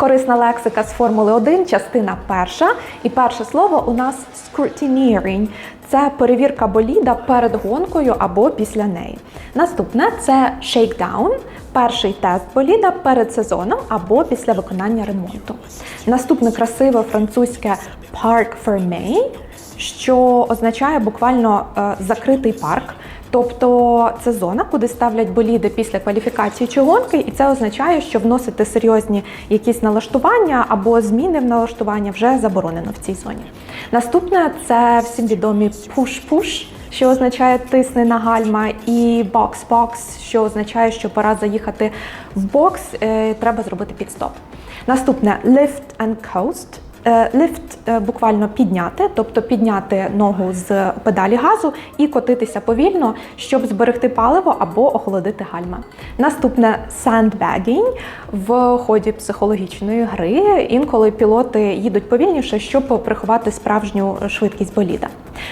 Корисна лексика з Формули 1, частина перша. І перше слово у нас scrutineering. Це перевірка боліда перед гонкою або після неї. Наступне це shakedown, перший тест боліда перед сезоном або після виконання ремонту. Наступне красиве французьке park fermé, що означає буквально е, закритий парк. Тобто це зона, куди ставлять боліди після кваліфікації чи гонки, і це означає, що вносити серйозні якісь налаштування або зміни в налаштування вже заборонено в цій зоні. Наступне це всім відомі push-push, що означає тисни на гальма, і box-box, що означає, що пора заїхати в бокс, е, треба зробити підстоп. Наступне lift and coast. Е, Ліфт е, буквально підняти, тобто підняти ногу з педалі газу і котитися повільно, щоб зберегти паливо або охолодити гальма. Наступне sandbagging в ході психологічної гри. Інколи пілоти їдуть повільніше, щоб приховати справжню швидкість боліда.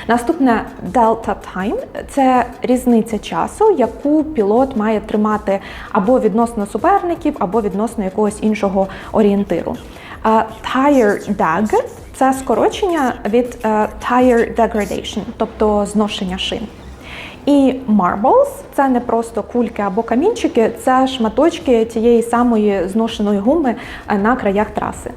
Наступне delta time – це різниця часу, яку пілот має тримати або відносно суперників, або відносно якогось іншого орієнтиру. А Tire DAG – це скорочення від е, Tire Degradation, тобто зношення шин. І marbles – це не просто кульки або камінчики, це шматочки тієї самої зношеної гуми е, на краях траси.